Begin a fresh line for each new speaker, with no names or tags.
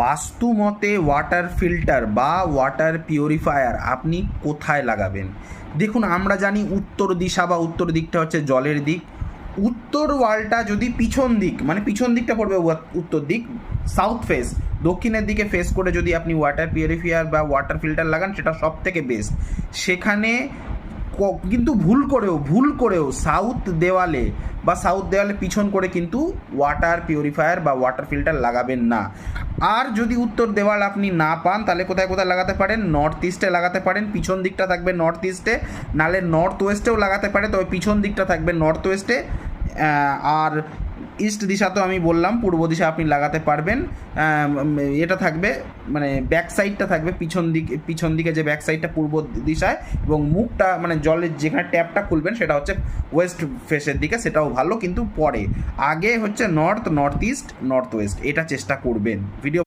বাস্তু মতে water filter বা ওয়াটার পিউরিফায়ার আপনি কোথায় লাগাবেন? দেখুন, আমরা জানি উত্তর দিশা বা উত্তর দিকটা হচ্ছে জলের দিক। উত্তর ওয়ালটা যদি পিছন দিক মানে পিছন দিকটা পড়বে উত্তর দিক সাউথ ফেস দক্ষিণের দিকে ফেস করে যদি আপনি ওয়াটার পিউরিফায়ার বা ওয়াটার ফিল্টার লাগান, সেটা সব থেকে বেস্ট সেখানে কিন্তু ভুল করেও ভুল করেও সাউথ দেওয়ালে বা সাউথ দেওয়ালে পিছন করে কিন্তু ওয়াটার পিউরিফায়ার বা ওয়াটার ফিল্টার লাগাবেন না। আর যদি উত্তর দেওয়াল আপনি না পান, তাহলে কোথায় কোথায় লাগাতে পারেন? নর্থ ইস্টে লাগাতে পারেন, পিছন দিকটা থাকবে নর্থ ইস্টে নাহলে নর্থ ওয়েস্টেও লাগাতে পারে, তবে পিছন দিকটা থাকবে নর্থ ওয়েস্টে আর ইস্ট দিশা তো আমি বললাম, পূর্ব দিশা আপনি লাগাতে পারবেন। এটা থাকবে মানে ব্যাক সাইডটা থাকবে, পিছন দিকে পিছন দিকে যে ব্যাক সাইডটা পূর্ব দিশায়, এবং মুখটা মানে জলের যেখানে ট্যাপটা খুলবেন, সেটা হচ্ছে ওয়েস্ট ফেসের দিকে, সেটাও ভালো, কিন্তু পরে। আগে হচ্ছে north north east north west এটা চেষ্টা করবেন। ভিডিও